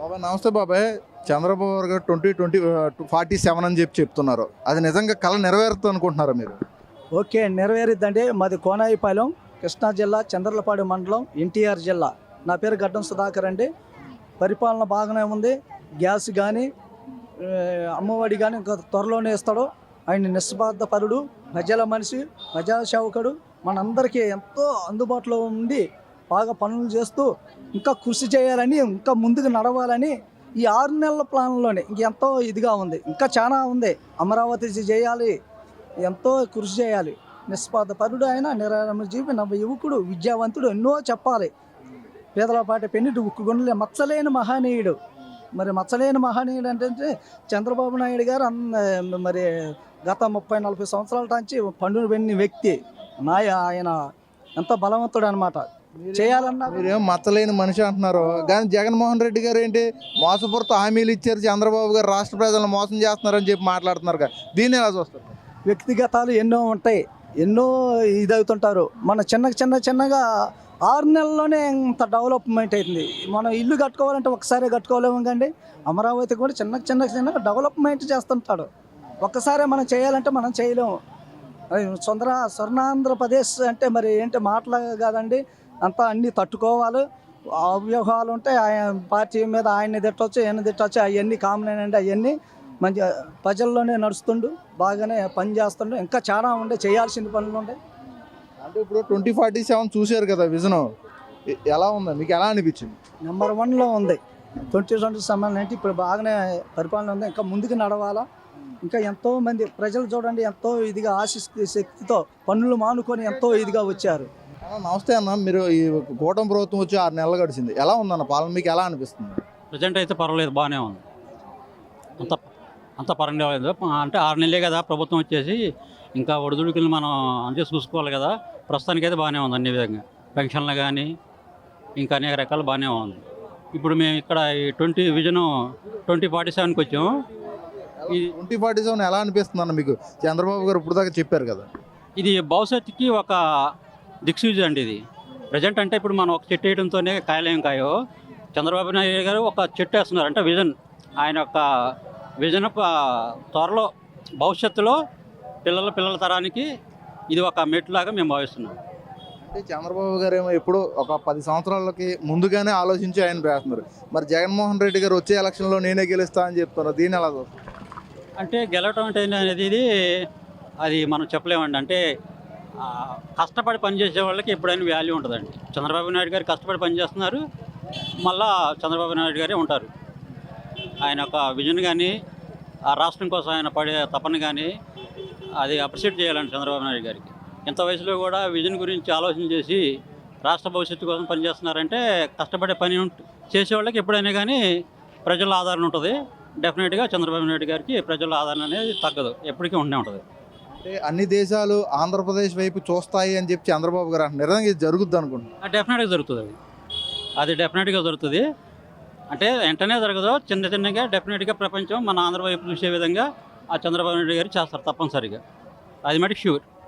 బాబాయ్ నమస్తే బాబాయ్ చంద్రబాబు గారు ట్వంటీ ట్వంటీ ఫార్టీ సెవెన్ అని చెప్పి చెప్తున్నారు. అది నిజంగా కళ నెరవేరుతుంది అనుకుంటున్నారా మీరు? ఓకే నెరవేరుద్దంటే మాది కోనాయిపాలెం కృష్ణా జిల్లా చంద్రలపాడు మండలం ఎన్టీఆర్ జిల్లా. నా పేరు గడ్డం సుధాకర్ అండి. పరిపాలన బాగానే ఉంది. గ్యాస్ కానీ అమ్మఒడి కానీ ఇంకా త్వరలోనే ఇస్తాడు. ఆయన నిస్వార్థపరుడు ప్రజల మనిషి ప్రజా సేవకుడు మనందరికీ ఎంతో అందుబాటులో ఉండి బాగా పనులు చేస్తూ ఇంకా కృషి చేయాలని ఇంకా ముందుకు నడవాలని ఈ ఆరు నెలల ప్లాన్లోనే ఇంకెంతో ఇదిగా ఉంది. ఇంకా చాలా ఉంది. అమరావతి చేయాలి ఎంతో కృషి చేయాలి. నిష్పాదపరుడు ఆయన నిరామ జీవి నవ్వ యువకుడు విద్యావంతుడు ఎన్నో చెప్పాలి. పేదలపాటి పెన్నిటి ఉక్కుగుండలే మచ్చలేని మహనీయుడు. మరి మచ్చలేని మహనీయుడు అంటే చంద్రబాబు నాయుడు గారు అన్న మరి గత ముప్పై నలభై సంవత్సరాల నుంచి పండును పెన్ని వ్యక్తి. నాయ ఆయన ఎంత బలవంతుడు అనమాట చేయాలన్నా మీరేం మచ్చలేని మనిషి అంటున్నారు. కానీ జగన్మోహన్ రెడ్డి గారు ఏంటి? మోసపూరిత హామీలు ఇచ్చారు చంద్రబాబు గారు రాష్ట్ర ప్రజలను మోసం చేస్తున్నారని చెప్పి మాట్లాడుతున్నారు దీన్ని ఎలా చూస్తారు? వ్యక్తిగతాలు ఎన్నో ఉంటాయి. ఎన్నో ఇదవుతుంటారు. మన చిన్న చిన్న చిన్నగా ఆరు నెలల్లోనే ఇంత డెవలప్మెంట్ అయింది. మనం ఇల్లు కట్టుకోవాలంటే ఒకసారి కట్టుకోలేము కండి. అమరావతి కూడా చిన్న చిన్న చిన్న డెవలప్మెంట్ చేస్తుంటాడు. ఒక్కసారే మనం చేయాలంటే మనం చేయలేము. సొంత స్వర్ణాంధ్రప్రదేశ్ అంటే మరి ఏంటి మాటలు కాదండి. అంతా అన్నీ తట్టుకోవాలి. అవ్యూహాలు ఉంటాయి. ఆయన పార్టీ మీద ఆయన్ని తిట్టవచ్చు ఈయన తిట్టవచ్చు అవన్నీ కామన్ అండి అవన్నీ మంచి ప్రజల్లోనే నడుస్తుండు బాగానే పని చేస్తుండు. ఇంకా చాలా ఉండే చేయాల్సిన పనులు ఉంటాయి అంటే ఇప్పుడు ట్వంటీ ఫార్టీ సెవెన్ చూశారు కదా విజన్. ఎలా ఉంది? మీకు ఎలా అనిపించింది? నెంబర్ వన్లో ఉంది. ట్వంటీ ట్వంటీ సెవెన్ అంటే ఇప్పుడు బాగానే పరిపాలన ఉంది. ఇంకా ముందుకు నడవాలా? ఇంకా ఎంతో మంది ప్రజలు చూడండి ఎంతో ఇదిగా ఆశిస్తూ శక్తితో పనులు మానుకొని ఎంతో ఇదిగా వచ్చారు. నమస్తే అన్న. మీరు ఈ కూటమి ప్రభుత్వం వచ్చి ఆరు నెలలు గడిచింది. ఎలా ఉందన్న? పాలన మీకు ఎలా అనిపిస్తుంది? ప్రజెంట్ అయితే పర్వాలేదు బాగానే ఉంది. అంత అంత పర్వాలేదు అంటే ఆరు నెలలే కదా ప్రభుత్వం వచ్చేసి. ఇంకా ఒడిదుడుకులు మనం అంతే చూసుకోవాలి కదా. ప్రస్తుతానికి అయితే బాగానే ఉంది అన్ని విధంగా. పెన్షన్లు కానీ ఇంకా అనేక రకాలు బాగానే ఉంది. ఇప్పుడు మేము ఇక్కడ ఈ ట్వంటీ విజన్ ట్వంటీ ఫార్టీ సెవెన్కి వచ్చాము ఇది ట్వంటీ ఫార్టీ సెవెన్ ఎలా అనిపిస్తుంది అన్న మీకు? చంద్రబాబు గారు ఇప్పుడు దాకా చెప్పారు కదా. ఇది భవిష్యత్తుకి ఒక దిక్సూచి అండి ఇది. ప్రజెంట్ అంటే ఇప్పుడు మనం ఒక చెట్టు వేయడంతోనే కాయలేం కాయో. చంద్రబాబు నాయుడు గారు ఒక చెట్టు వేస్తున్నారు. అంటే విజన్ ఆయన యొక్క విజన్ త్వరలో భవిష్యత్తులో పిల్లల పిల్లల తరానికి ఇది ఒక మెట్లాగా మేము భావిస్తున్నాం. అంటే చంద్రబాబు గారు ఏమో ఎప్పుడు ఒక పది సంవత్సరాలకి ముందుగానే ఆలోచించి ఆయన వేస్తున్నారు. మరి జగన్మోహన్ రెడ్డి గారు వచ్చే ఎలక్షన్లో నేనే గెలుస్తా అని చెప్తున్నారు. దీన్ని ఎలా అంటే గెలవటం అంటే అనేది ఇది అది మనం చెప్పలేమండి. అంటే కష్టపడి పనిచేసే వాళ్ళకి ఎప్పుడైనా వాల్యూ ఉంటుందండి. చంద్రబాబు నాయుడు గారు కష్టపడి పనిచేస్తున్నారు మళ్ళా చంద్రబాబు నాయుడు గారే ఉంటారు. ఆయన యొక్క విజన్ కానీ ఆ రాష్ట్రం కోసం ఆయన పడే తపన కానీ అది అప్రిషియేట్ చేయాలండి చంద్రబాబు నాయుడు గారికి. ఇంత వయసులో కూడా విజన్ గురించి ఆలోచన చేసి రాష్ట్ర భవిష్యత్తు కోసం పనిచేస్తున్నారంటే కష్టపడే పని చేసేవాళ్ళకి చేసే వాళ్ళకి ఎప్పుడైనా కానీ ప్రజల ఆదరణ ఉంటుంది. డెఫినెట్గా చంద్రబాబు నాయుడు గారికి ప్రజల ఆదరణ అనేది తగ్గదు. ఎప్పటికీ ఉండే ఉంటుంది. అంటే అన్ని దేశాలు ఆంధ్రప్రదేశ్ వైపు చూస్తాయి అని చెప్పి చంద్రబాబు గారు అంటున్నారు. నిజంగా ఇది జరుగుద్ది అనుకుంటున్నాను. డెఫినెట్గా జరుగుతుంది అది. అది డెఫినెట్గా జరుగుతుంది. అంటే వెంటనే జరగదు చిన్న చిన్నగా డెఫినెట్గా ప్రపంచం మన ఆంధ్ర వైపు చూసే విధంగా ఆ చంద్రబాబు నాయుడు గారు చేస్తారు తప్పనిసరిగా. అది మటుకు షూర్